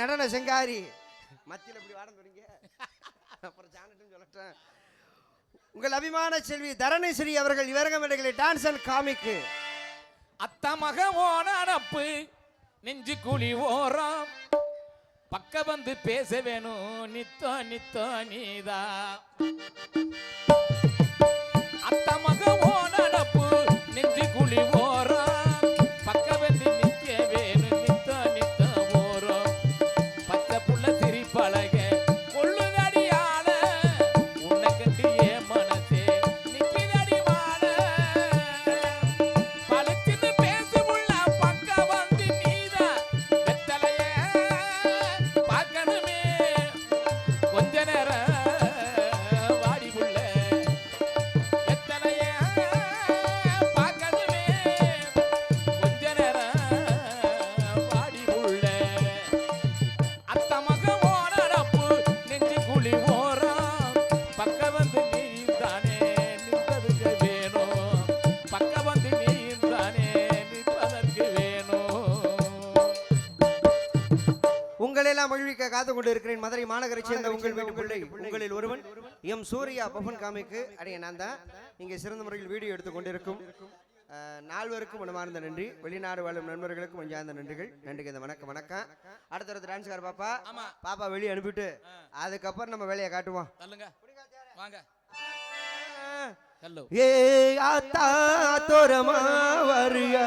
நடன செங்காரி. மத்தியில் இப்படி வாடம் தொடங்க அப்புறம் ஜானட்டும் சொல்லட்டேன் உங்கள் அபிமான செல்வி தரணேஸ்வரி அவர்கள் இவரங்க மேடைகளை டான்ஸ் அண்ட் காமிக்கு அத்த மக ஓன அனப்பு நெஞ்சு குழி ஓரம். பக்க வந்து பேச வேணும் நித்தோ நித்தோ நீதா. காத்து கொண்டு இருக்கிறேன் மதுரை மாநகரைச் சேர்ந்த உங்கள் வீட்டு பிள்ளை உங்களில் ஒருவன். எம். சூர்யா பவன் காமிக்கு. அடைய நான் தான் இங்கே சிறந்த முறையில் வீடியோ எடுத்து கொண்டிருக்கும். நால்வருக்கும் மனமார்ந்த நன்றி. வெளிநாடு வாழும் நண்பர்களுக்கும் மஞ்சார்ந்த நன்றிகள். நன்றிக்கு இந்த வணக்கம் வணக்கம். அடுத்தடுத்து டான்ஸ்கார் பாப்பா. பாப்பா வெளியே அனுப்பிட்டு அதுக்கப்புறம் நம்ம வேலையை காட்டுவோம். வாங்க. ஏ ஆத்தா தோரமா வரியா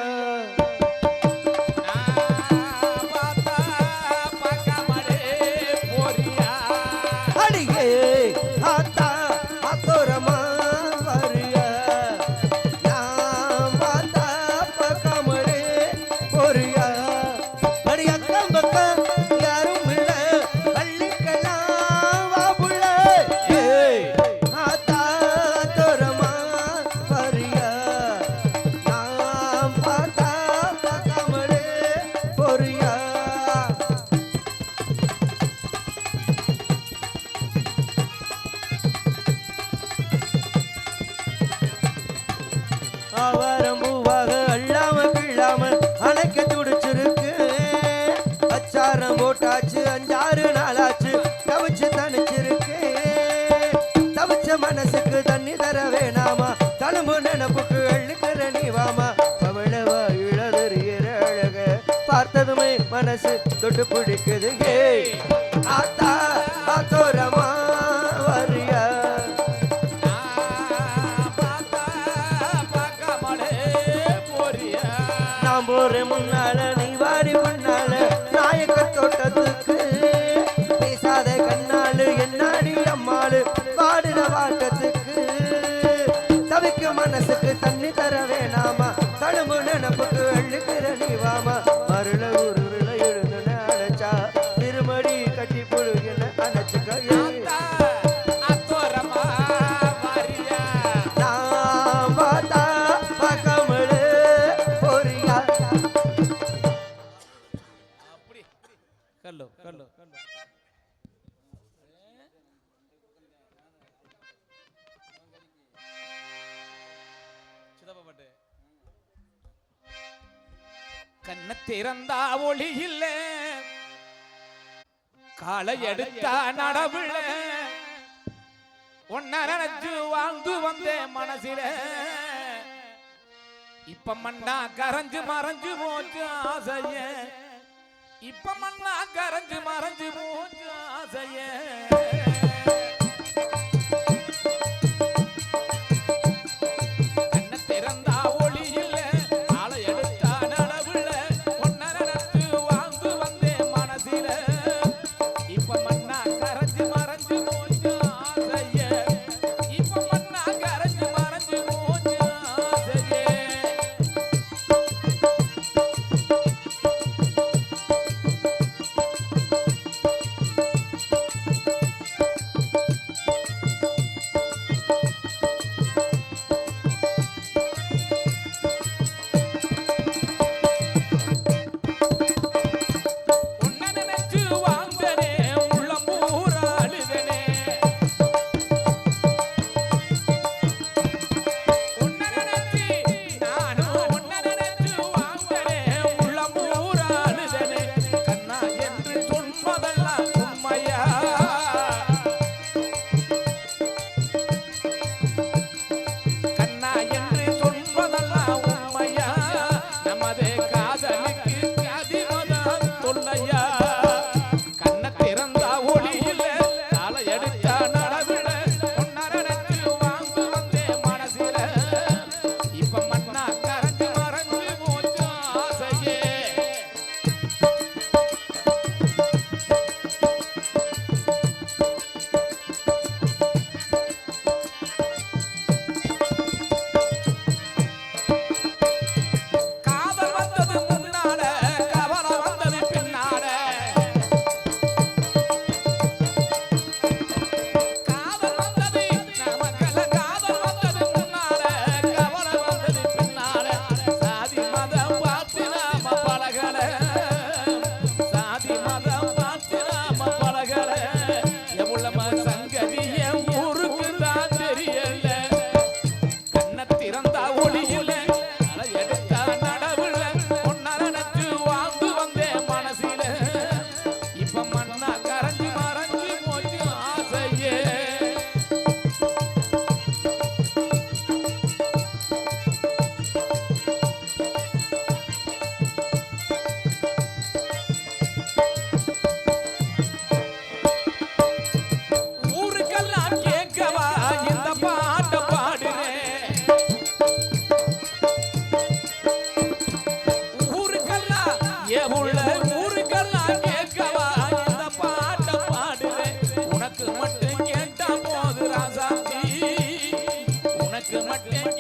மனசுக்கு தர வேணாமா தழும்பு நினப்புக்கு அள்ளுக்கிற நீ வாமா பவளவா இழதறிகிற அழக பார்த்ததுமே மனசு தொட்டு பிடிக்குது. ஏய் ஆத்தா ஆத்தோரமா வரியா? பார்த்தா பார்க்காமலே முன்னால நீ முன்னால. நாயக்க தோட்டத்துக்கு பேசாத கண்ணாலு என்னாடி அம்மாளு. பாடுற de tarabé. கண்ண திறந்தா ஒளி இல்ல காலை எடுத்தா நடவுல. நினைச்சு வாழ்ந்து வந்தேன் மனசில. இப்ப மண்ணா கரைஞ்சு மறைஞ்சு போச்சு ஆசைய. இப்ப மண்ணா கரைஞ்சு மறைஞ்சு ಸಾಧನಕ್ಕೆ ಮಟ್ಟೆ